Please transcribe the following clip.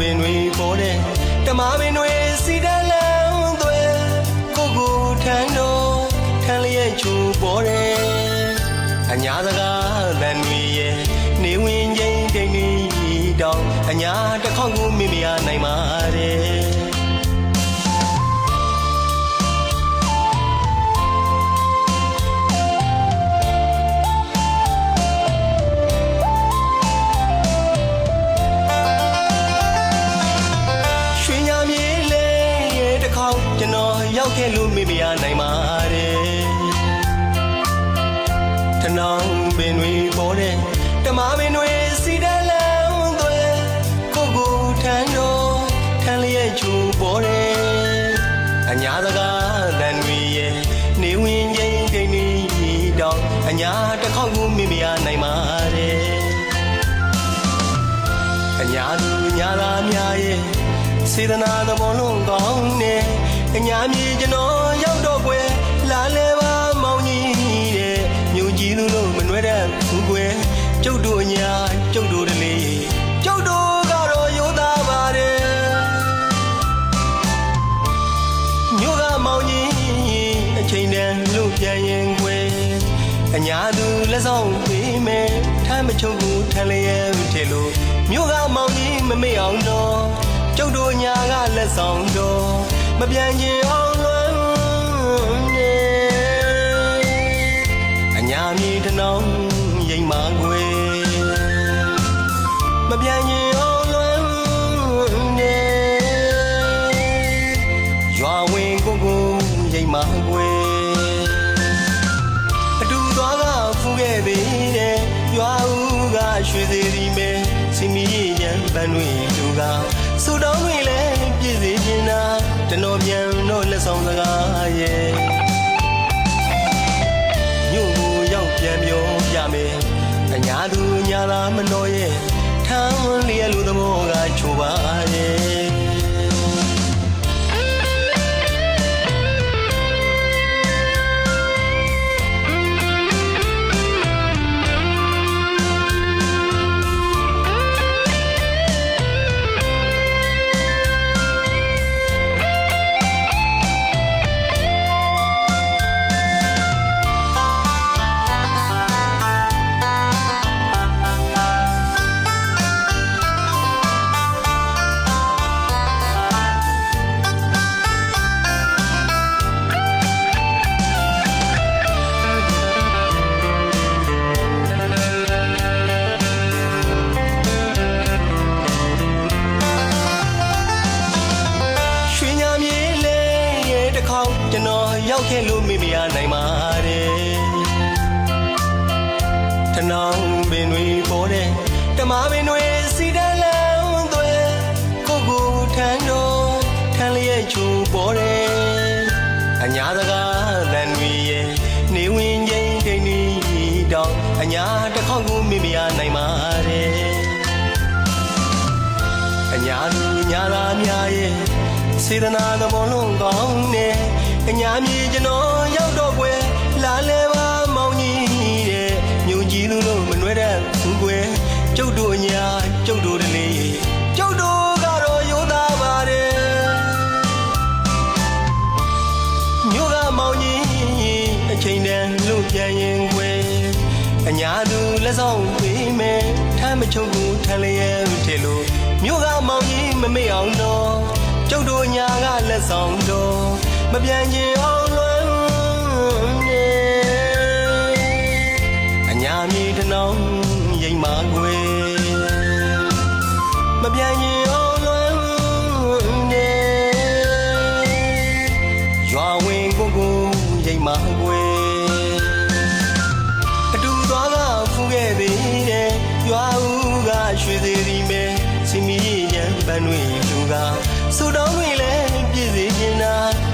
ပင်တွေပေါ်တဲ့တမပင်တွေစီတန်းလန်းသွဲကိုကိုထန်းတော်ထန်းလျက်ချူပေါ်တဲ့အညာစကားလန်တွေရဲ့နေဝင်ချင်းတိတ်နေတောင်အညာတစ်ခေါက်ကိုမိမရနိုင်ပါတဲ့ရွှေ ရောက်ခဲ့လို့မေ့မရနိုင်ပါတဲ့တနောင်ပင်တွေပေါ်တဲ့တမပင်တွေစီတန်းလန်းသွဲကိုကိုထန်းတော်ထန်းလျက်ချူပေါ်တဲ့အညာစကားတန်တွေရဲ့နေဝင်ချင်းတိတ်နေတောင်အညာတစ်ခေါက်ကိုမေ့မရနိုင်ပါတဲ့အညာသူညာသာများရဲ့စေတနာသဘောလုံးကောင်းနဲ့ အညာမြေကျွန်တော်ရောက်တော့ကွယ်လာလဲပါမောင်ကြီးတဲ့မြို့ကြီးသူလို့မနှွဲတဲ့ဘူးကွယ်ကျုပ်တို့အညာကျုပ်တို့တလေကျုပ်တို့ကတော့ရိုးသားပါတယ်မြို့ကမောင်ကြီးအချိန်တန်လို့ပြန်ရင်ကွယ်အညာသူလက်ဆောင်ပေးမယ်ထမ်းမချုပ်ဘူးထမ်းလျက်ထဲလို့မြို့ကမောင်ကြီးမမေ့အောင်တော့ကျုပ်တို့ညာကလက်ဆောင်တော့ မပြန်ချင်အောင်လွမ်းနေအညာမြေတနောင်ရိမ်မာကွယ်မပြန်ချင်အောင်လွမ်းနေရွာဝင်ကိုကိုရိမ်မာကွယ်အတူသွားကဖူးခဲ့ပေတဲ့ရွာဦးကရွှေသေးဒီမဲစီမီရန်ပန်းတွေလူကစူတောင်းတွေလည်း ပြည့်စေချင်တာကျွန်တော်ပြန်တော့လက်ဆောင်စကားရဲ့ညို့ကိုရောက်ပြန်ပြောပြမယ်အညာသူညာသာမနှောရဲ့ထမ်းလျက်လူသဘောကချိုပါ တစ်ခေါက်ကျွန်တော်ရောက်ခဲ့လို့မေ့မရနိုင်ပါတဲ့တနောင်ပင်တွေပေါ်တဲ့တမပင်တွေစီတန်းလန်းသွဲကိုကိုထန်းတော်ထန်းလျက်ချူပေါ်တဲ့အညာစကားလန်တွေရဲ့နေဝင်ချင်းတိတ်နေတောင်အညာတစ်ခေါက်ကိုမေ့မရနိုင်ပါတဲ့အညာသူညာသာများရဲ့စေတနာသဘောလုံးကောင်းနဲ့အ ညာမြေကျွန်တော်ရောက်တော့ကွယ်လာလဲပါမောင်ကြီးတဲ့မြို့ကြီးသူလို့မနှွဲတဲ့ဘူးကွယ်ကျုပ်တို့အညာကျုပ်တို့တလေကျုပ်တို့ကတော့ရိုးသားပါတယ်မြို့ကမောင်ကြီးအချိန်တန်လို့ပြန်ရင်ကွယ်အညာသူလက်ဆောင်ပေးမယ်ထမ်းမချုပ်ဘူးထမ်းလျက်ထဲလို့မြို့ကမောင်ကြီးမမေ့အောင်တော့ကျုပ်တို့ညာကလက်ဆောင်တော့ မပြန်ချင်အောင်လွမ်းနေအညာမြေတနောင်ရိမ်မာကွယ်မပြန်ချင်အောင်လွမ်းနေရွာဝင်ကိုကိုရိမ်မာကွယ်အတူသွားကဖူးခဲ့ပေတဲ့ရွာဦးကရွှေသေးဒီမဲစီမီရန်ပန်းတွေလူကစူတောင်းတွေလည်းပြည့်စေချင်တာ